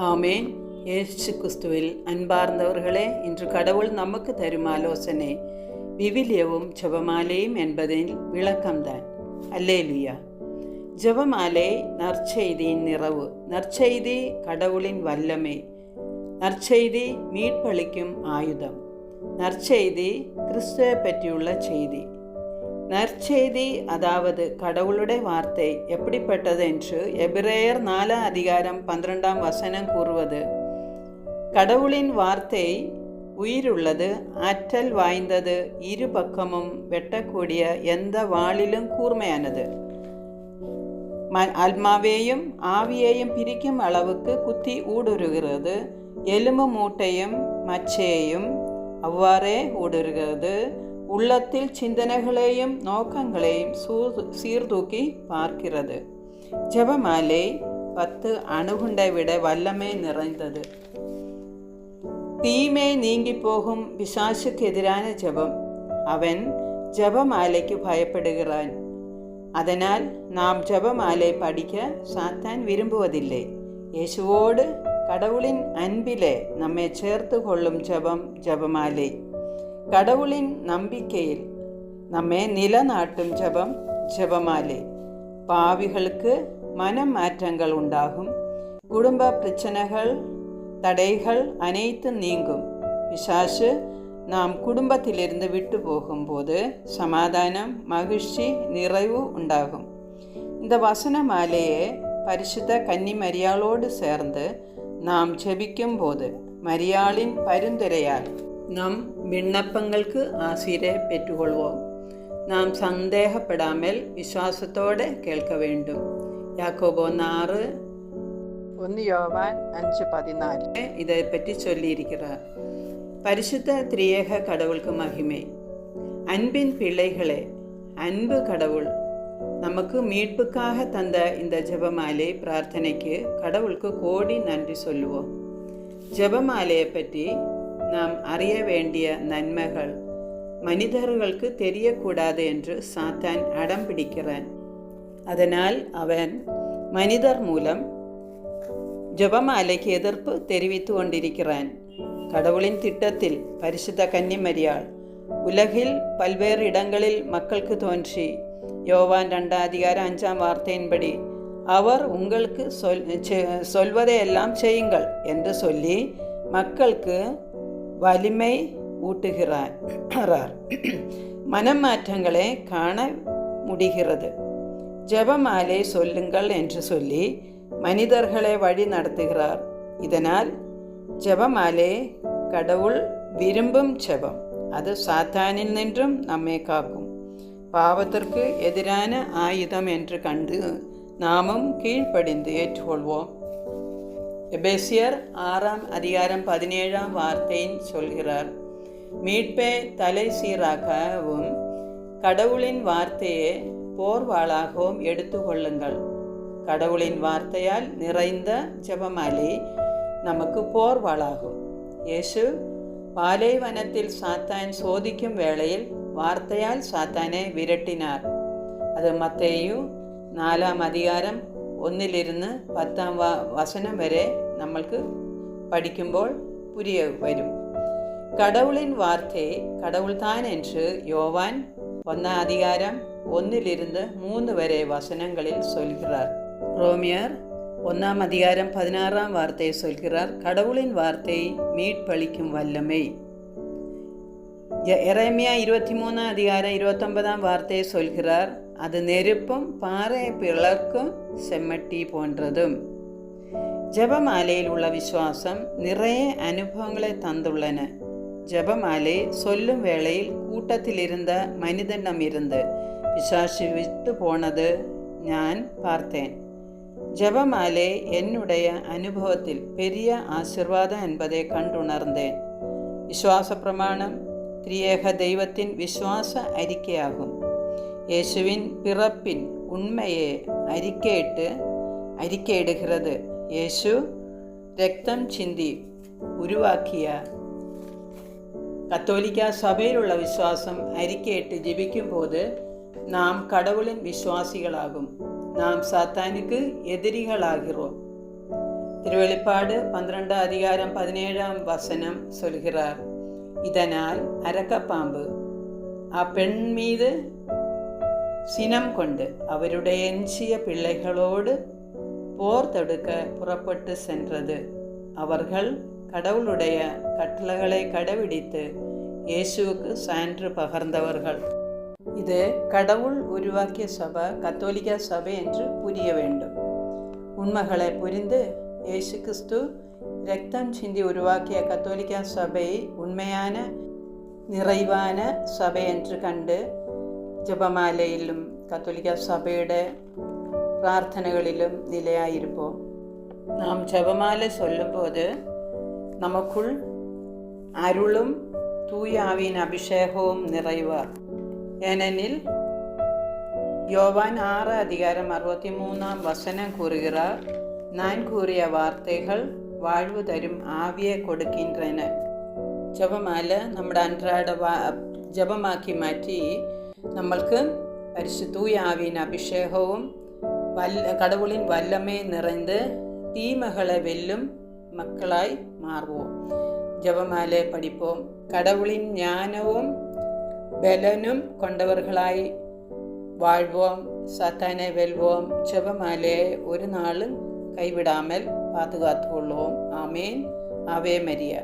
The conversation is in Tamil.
ஆமேன். ஏசு கிறிஸ்துவில் அன்பார்ந்தவர்களே இன்று கடவுள் நமக்கு தரும் ஆலோசனை விவிலியவும் ஜபமாலையும் என்பதில் விளக்கம்தான். அல்லேலுயா. ஜபமாலை நற்செய்தியின் நிறவு. நற்செய்தி கடவுளின் வல்லமை. நற்செய்தி மீட்பளிக்கும் ஆயுதம். நற்செய்தி கிறிஸ்துவை பற்றியுள்ள செய்தி. நற்செய்தி அதாவது கடவுளுடைய வார்த்தை எப்படிப்பட்டது என்று எபிரேயர் நாலாம் அதிகாரம் பன்னிரெண்டாம் வசனம் கூறுவது கடவுளின் வார்த்தை உயிருள்ளது ஆற்றல் வாய்ந்தது இரு பக்கமும் வெட்டக்கூடிய எந்த வாளிலும் கூர்மையானது. அல்மாவையும் ஆவியையும் பிரிக்கும் அளவுக்கு குத்தி ஊடுருகிறது எலும்பு மூட்டையும் மச்சையையும் அவ்வாறே ஊடுருகிறது. உள்ளத்தில் சிந்தனைகளையும் நோக்கங்களையும் சூ சீர்தூக்கி பார்க்கிறது ஜெபமாலை பத்து அணுகுண்டை விட வல்லமை நிறைந்தது தீமை நீங்கி போகும் பிசாசுக்கு எதிரான ஜெபம் அவன் ஜெபமாலைக்கு பயப்படுகிறான் அதனால் நாம் ஜெபமாலை படிக்க சாத்தான் விரும்புவதில்லை இயேசுவோடு கடவுளின் அன்பிலே நம்மை சேர்த்து கொள்ளும் ஜெபம் ஜெபமாலை கடவுளின் நம்பிக்கையில் நம்மை நிலநாட்டும் ஜெபம் ஜெபமாலை. பாவிகளுக்கு மனம் மாற்றங்கள் உண்டாகும். குடும்ப பிரச்சனைகள் தடைகள் அனைத்தும் நீங்கும். பிசாசு நாம் குடும்பத்திலிருந்து விட்டு போகும்போது சமாதானம் மகிழ்ச்சி நிறைவு உண்டாகும். இந்த வசன மாலையை பரிசுத்த கன்னி மரியாளோடு சேர்ந்து நாம் ஜெபிக்கும் போது மரியாளின் பரிந்துரையால் நம் விண்ணப்பങ്ങൾക്ക് ആശീരെ പെറ്റുകൊള്ളുവോം നാം സന്ദേഹപ്പെടാമേൽ വിശ്വാസത്തോടെ കേൾക്ക വേണ്ടും യാക്കോബോ നാറ് ഒന്ന് യോവാൻ അഞ്ച് പതിനാല് ഇതേപ്പറ്റി ചൊല്ലിയിരിക്കുന്നത് പരിശുദ്ധ ത്രിയേക കടവുൾക്ക് മഹിമേ അൻപിൻ പിള്ളൈകളെ അൻപ് കടവുൾ நமக்கு மீட்புக்காக தந்த இந்த ஜபமாலை பிரார்த்தனைக்கு கடவுளுக்கு கோடி நன்றி சொல்லுவோம் ஜபமாலையை பற்றி நாம் அறிய வேண்டிய நன்மைகள் மனிதர்களுக்கு தெரியக்கூடாது என்று சாத்தான் அடம் பிடிக்கிறான். அதனால் அவன் மனிதர் மூலம் ஜபமாலைக்கு எதிர்ப்பு தெரிவித்து கொண்டிருக்கிறான். கடவுளின் திட்டத்தில் பரிசுத்த கன்னிமரியாள் உலகில் பல்வேறு இடங்களில் மக்களுக்கு தோன்றி யோவான் ரெண்டாம் அதிகாரம் அஞ்சாம் வார்த்தையின்படி அவர் உங்களுக்கு சொல் சொல்வதையெல்லாம் செய்யுங்கள் என்று சொல்லி மக்களுக்கு வலிமை ஊட்டுகிறார். மனமாற்றங்களை காண முடிகிறது. ஜபமாலை சொல்லுங்கள் என்று சொல்லி மனிதர்களை வழி நடத்துகிறார். இதனால் ஜபமாலே கடவுள் விரும்பும் ஜபம். அது சாத்தானில் நின்றும் நம்மை காக்கும். பாவத்திற்கு எதிரான ஆயுதம் என்று கண்டு நாமும் கீழ்ப்படிந்து ஏற்றுக்கொள்வோம். எபேசியர் ஆறாம் அதிகாரம் பதினேழாம் வார்த்தையின் சொல்கிறார் மீட்பை தலை சீராகவும் கடவுளின் வார்த்தையை போர்வாளாகவும் எடுத்துக்கொள்ளுங்கள் கடவுளின் வார்த்தையால் நிறைந்த ஜெபமாலை நமக்கு போர்வாளாகும் இயேசு பாலைவனத்தில் சாத்தான் சோதிக்கும் வேளையில் வார்த்தையால் சாத்தானை விரட்டினார் அது மத்தேயு നാലാം അധികാരം ഒന്നിലിരുന്ന് പത്താം വ വസനം വരെ നമ്മൾക്ക് പഠിക്കുമ്പോൾ പുരിയ വരും கடவுளின் வார்த்தை கடவுள்தான் என்று யோவான் ஒன்னாம் அதிகாரம் ஒன்னிலிருந்து மூணு வரை வசனங்களில் சொல்கிறார் ரோமியர் ஒன்றாம் அதிகாரம் பதினாறாம் வார்த்தையை சொல்கிறார் கடவுளின் வார்த்தை மீட்பளிக்கும் வல்லமை எரேமியா இருபத்தி மூணாம் அதிகாரம் இருபத்தொன்பதாம் வார்த்தையை சொல்கிறார் அது நெருப்பும் பாறை பிளர்க்கும் செம்மட்டி போன்றதும் ஜபமாலையில் உள்ள விசுவாசம் நிறைய அனுபவங்களை தந்துள்ளன ஜபமாலை சொல்லும் வேளையில் கூட்டத்தில் இருந்த மனிதனிடம் இருந்து பிசாசு விட்டு போனது நான் பார்த்தேன் ஜபமாலை என்னுடைய அனுபவத்தில் பெரிய ஆசிர்வாதம் என்பதை கண்டுணர்ந்தேன் விசுவாச பிரமாணம் திரியேக യേശുവിൻ പിറപ്പിൻ ഉണ്മയെ അരിക്കേട്ട് അരിക്കേടുകിറത് യേശു രക്തം ചിന്തി ഉരുവാക്കിയ കത്തോലിക്ക സഭയിലുള്ള വിശ്വാസം അരിക്കേട്ട് ജപിക്കുമ്പോൾ നാം കടവുളിൻ വിശ്വാസികളാകും. നാം സാത്താനുക്ക് എതിരികളാകിറോം. തിരുവെളിപ്പാട് പന്ത്രണ്ടാം അധികാരം പതിനേഴാം വസനം സൊൽഹിറാർ ഇതനാൽ അരക്കപ്പാമ്പ് ആ പെൺമീത് சினம் கொண்டு அவருடைய எஞ்சிய பிள்ளைகளோடு போர் தடுக்க புறப்பட்டு சென்றது. அவர்கள் கடவுளுடைய கட்டளைகளை கடைபிடித்து இயேசுவுக்கு சான்று பகர்ந்தவர்கள். இது கடவுள் உருவாக்கிய சபை கத்தோலிக்க சபை என்று புரிய வேண்டும். உண்மைகளை புரிந்து இயேசு கிறிஸ்து ரத்தம் சிந்தி உருவாக்கிய கத்தோலிக்க சபையை உண்மையான நிறைவான சபை என்று கண்டு ജപമാലയിലും കത്തോലിക്ക സഭയുടെ പ്രാർത്ഥനകളിലും നിലയായിരുപ്പോ? നാം ജപമാല ചൊല്ലുമ്പോൾ നമുക്കുൾ അരുളും തൂയാവീൻ അഭിഷേകവും നിറയുവാർ. ഏനനിൽ യോവാൻ ആറ് അധികാരം അറുപത്തി മൂന്നാം വസനം കൂറുകിറാർ നാൻ കൂറിയ വാർത്തകൾ വാഴ്വ് തരും ആവിയെ കൊടുക്കിன்றന് ജപമാല നമ്മുടെ അൻറാട ജപമാക്കി മാറ്റി നമ്മൾക്ക് പരിശുദ്ധൂയാവിൻ അഭിഷേകവും വല്ല കടവുളിൻ വല്ലമേ നിറഞ്ഞ് തീമകളെ വെല്ലും മക്കളായി മാറുവോം. ജപമാലെ പഠിപ്പോം. കടവുളിൻ ജ്ഞാനവും ബലനും കൊണ്ടവർകളായി വാഴ്വോം. സത്താനെ വെൽവോം. ജപമാലയെ ഒരു നാളും കൈവിടാമൽ പാതുകാത്തുകൊള്ളുവോം. ആമേൻ. Ave Maria.